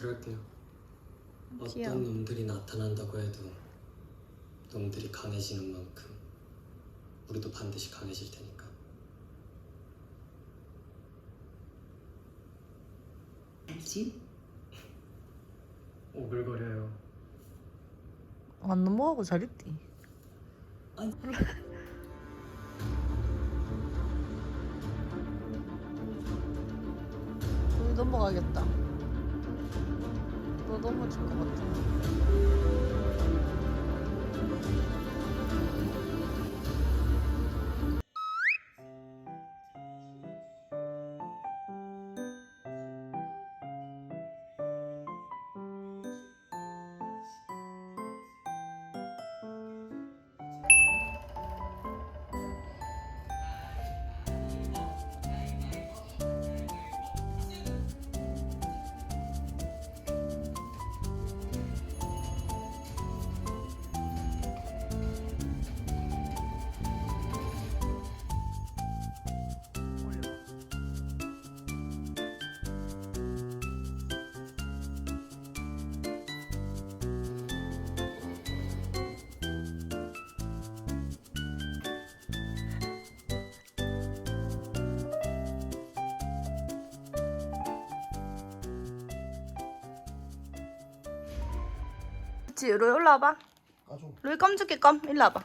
그럴게요. 귀여워. 어떤 놈들이 나타난다고 해도 놈들이 강해지는 만큼 우리도 반드시 강해질 테니까. 알지? 오글거려요. 안 넘어가고 잘했디. 아니. 넘어가겠다. 너 넘어질 것 같아. 그치, 로이 올라와봐. 까줘. 로이 껌 줄게, 껌. 일로 와봐.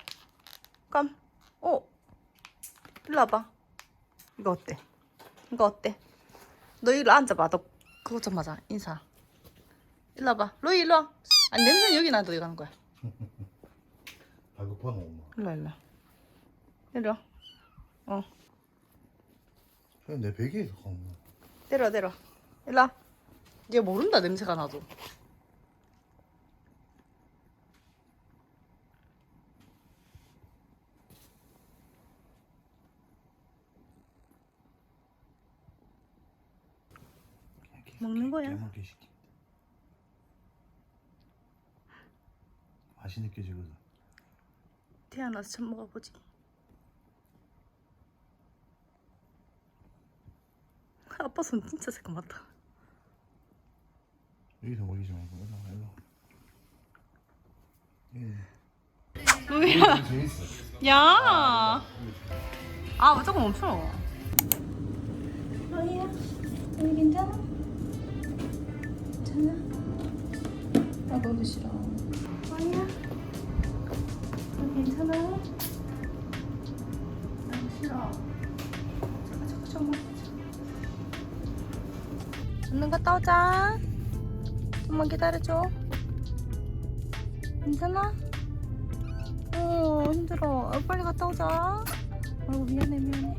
껌. 오. 일로 와봐. 이거 어때? 이거 어때? 너 일로 앉아봐. 너 그거 좀 맞아. 인사. 일로 와봐. 로이 일로 와. 아니 냄새 여기 나도 이거 하는 거야. 발급하는 엄마. 일로 와, 일로 와. 일로 와. 어. 그냥 내 베개에서 가는 거야. 내려와, 내려와. 일로 와. 얘 모른다, 냄새가 나도. 그냥 계속 먹는 거야? 깨물게 시키. 맛이 느껴지거든. 태어나서 처음 먹어보지. 아빠 손 진짜 새까맣다. 여기서 먹이지 말고 일로 와, 일로. 와. 예. 재밌어. 야. 아, 왜 조금 멈춰? 여기 괜찮아? 괜찮아? 나 너도 싫어. 로이야, 여기 괜찮아? 나 싫어. 잠깐, 잠깐, 잠깐만. 전능 갔다 오자. 좀만 기다려줘. 괜찮아? 어 힘들어 어, 빨리 갔다 오자 아이고 미안해 미안해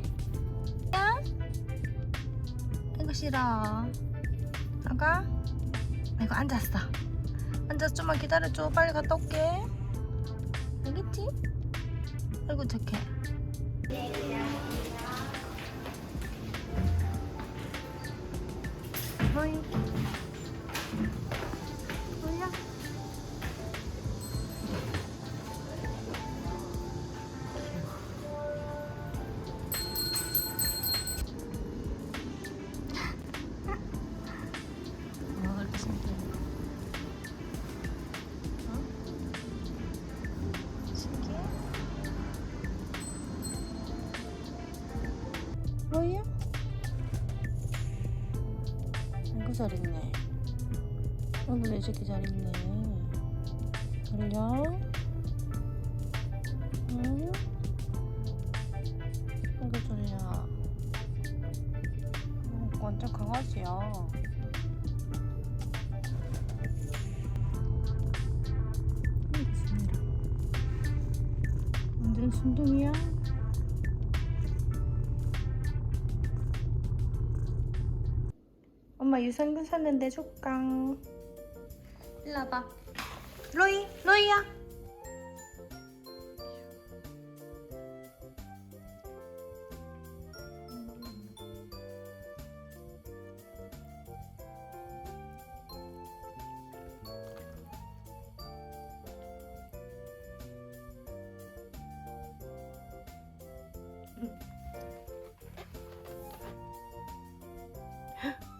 야? 아이고 싫어 나가 아 이고 앉았어. 앉아서 좀만 기다려줘. 빨리 갔다 올게. 알겠지? 아이고 착해. 어이 새끼 잘 있네. 그래요? 응? 아이고 소리야. 어, 완전 강아지야. 완전 순둥이야. 엄마 유산균 샀는데 줄까? 일로 와봐. 로이, 로이야.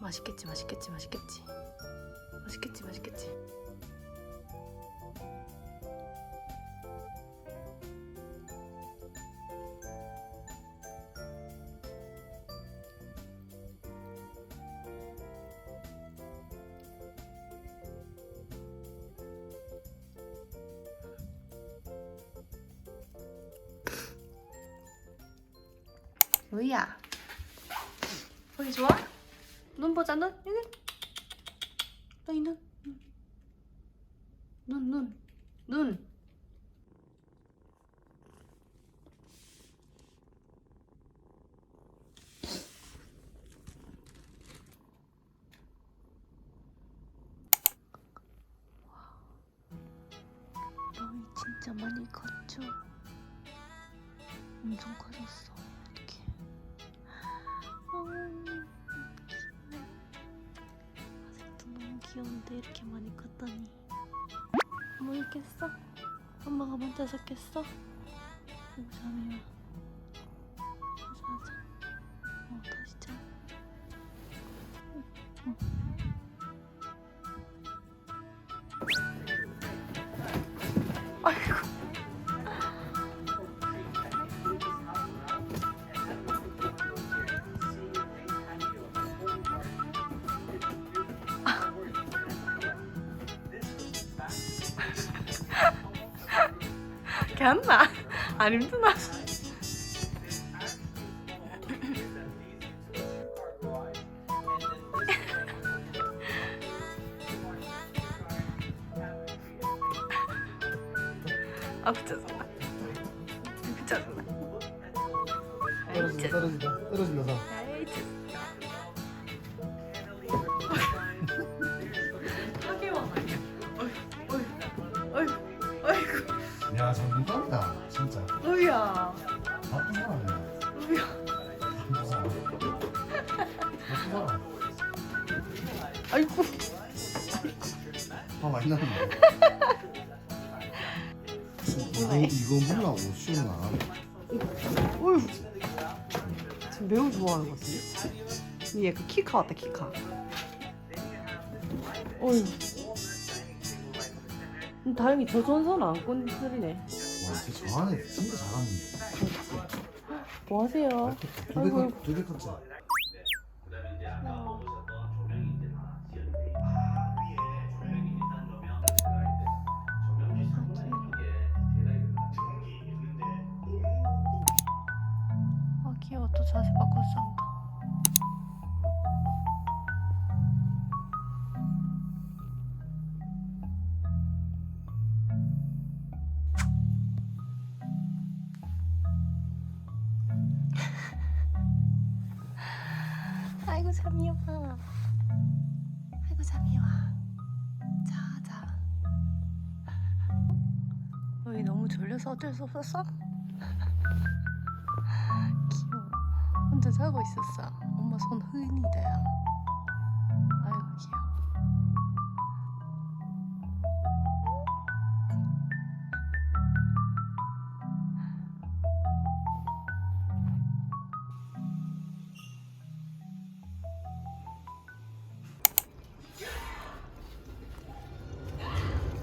맛있겠지, 맛있겠지, 맛있겠지. 맛있겠지, 맛있겠지. 로이야 보기 좋아? 눈 보자 눈 여기 너희 눈. 눈, 눈, 눈. 너희 진짜 많이 컸죠? 엄청 커졌어. 귀여운데 이렇게 많이 컸다니 뭐 있겠어? 엄마가 먼저 샀겠어? 아이고 잠이야 자 괜찮나? 안 힘드나? 아 짜증나 짜증나 아이 짜- 떨어진다 떨어진다 사 아이 화 많이 나는데 이거 이거 몰라고 쉬우나 어휴. 지금 매우 좋아하는 것 같은데? 이 약간 키카 같다 키카. 어휴. 음, 다행히 저 전선 안 꼰들이네. 와쟤 저 안에 진짜 잘하는데. 뭐 하세요? 아이고. 컷, 두배 컷째 아이고 잠이 와 아이고 잠이 와 자자 너희 너무 졸려서 어쩔 수 없었어? 귀여워. 혼자 자고 있었어. 엄마 손 흔이다요.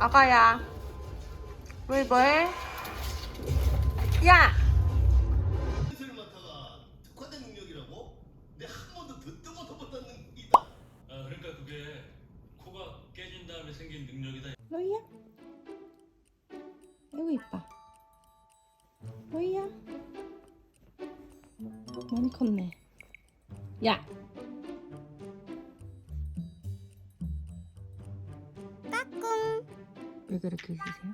아가야. 왜 뭐해? 야! 냄새를 맡아가 특화된 능력이라고? 내 한 번도 듣도 못해봤던 능력이다. 아 그러니까 그게 코가 깨진 다음에 생긴 능력이다. 로이야? 아이고 이뻐 로이야? 많이 컸네 야! 까꿍 왜 그렇게 웃으세요?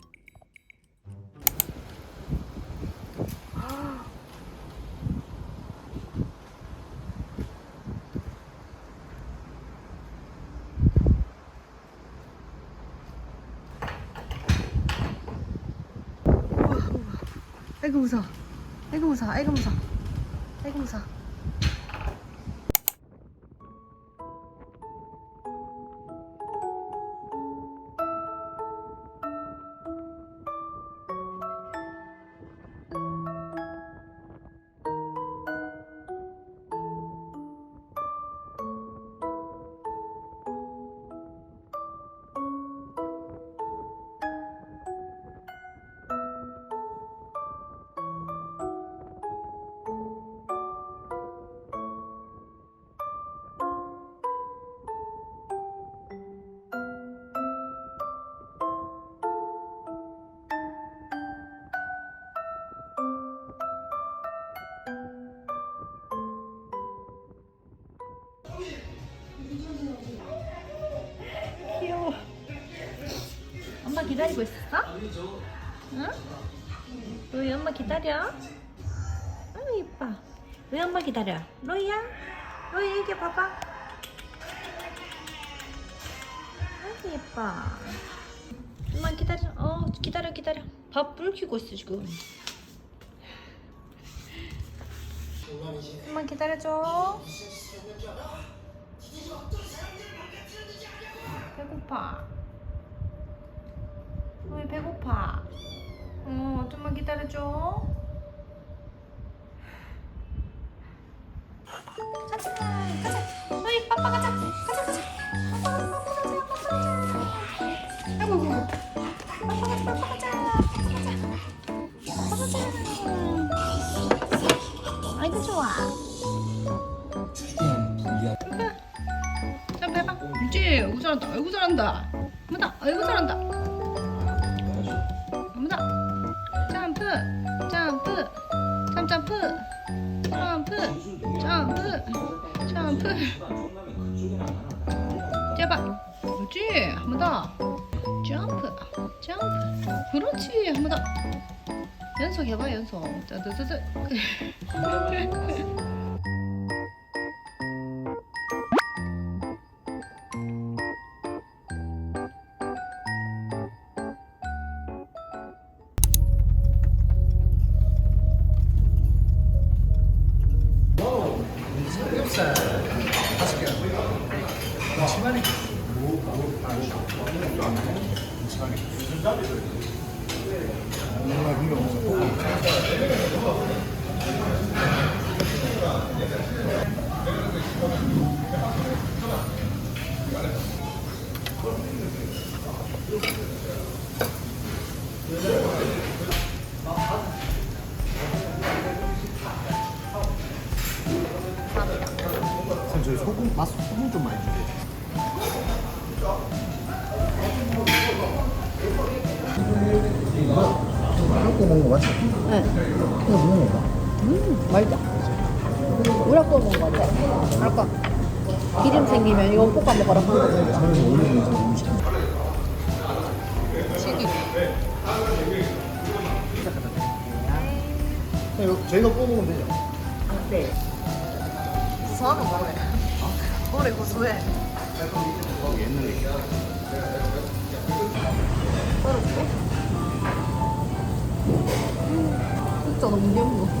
아이고 무서워. 아이고 무서워. 아이고 무서워. 아이고 무서워 기다리고 있었어? 응? 로이 엄마 기다려. 아유 이뻐. 로이 엄마 기다려. 로이야 로이 여기 봐봐. 아유 예뻐. 엄마 기다려. 어 기다려 기다려. 밥 불키고 있어 지금. 엄마 기다려줘. 배고파 로이 배고파? 어 좀만 기다려줘. 가자 가자. 로이 빠빠 가자. 가자 가자. 빠빠 가자 빠빠 가자 빠빠 가자. 아이고 아이고. 빠빠 가자 빠빠 가자. 빠빠 가자. 빠빠 가자 아이고 좋아. 자 해봐 그렇지 아이고 잘한다 아이고 잘한다. 한번더 아이고 잘한다 점프 제발 그렇지? 한 번 더. 점프. 점프. 그렇지. 한 번 더. 연속 해봐 연속. 짜자자자 저희 소금 맛 소금 좀 많이 주 고 먹는 거 맞죠? 네. 이거 먹는 거 봐. 음, 맛있다. 우라 구워 먹은 거 같아. 아까 기름 생기면 이거 볶아 먹어라. 저는 올리는 거 음식. 튀기. 이거 저희가 구워 먹으면 되죠? 네. 구수하면 뭐래? 뭐래 구수해. 썰었어? 음, 진 짜 너무 귀엽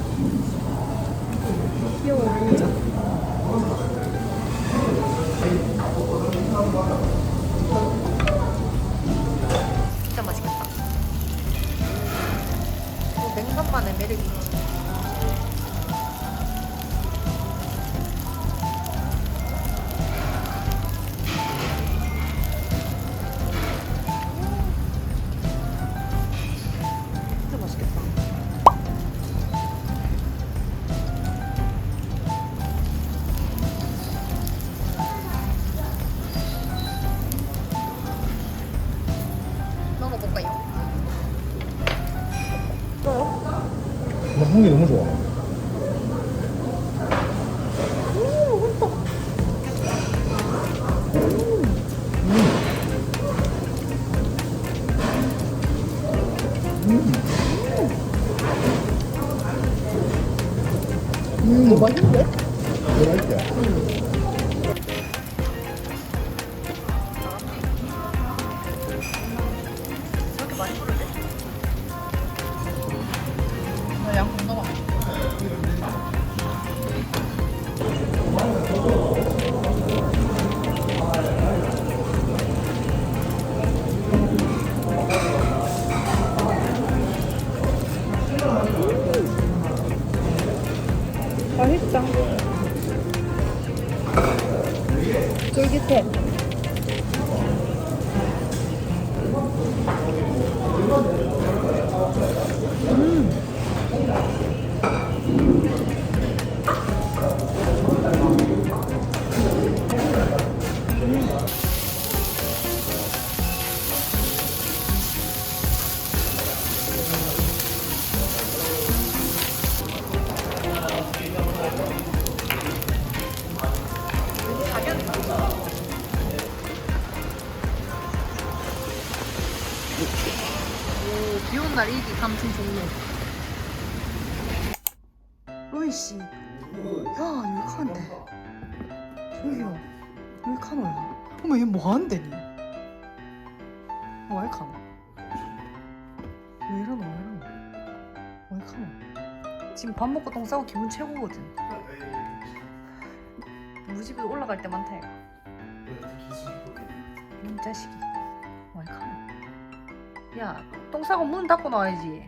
红的怎么说 카노야? 어머, 얘뭐 하는데, 니? 왜 카노? 왜 이러노, 왜 이러노? 왜 카노? 지금 밥 먹고 똥 싸고 기분 최고거든. 우리 집에 올라갈 때 많다, 얘가. 이런 자식이. 왜 카노? 야, 똥 싸고 문 닫고 나와야지.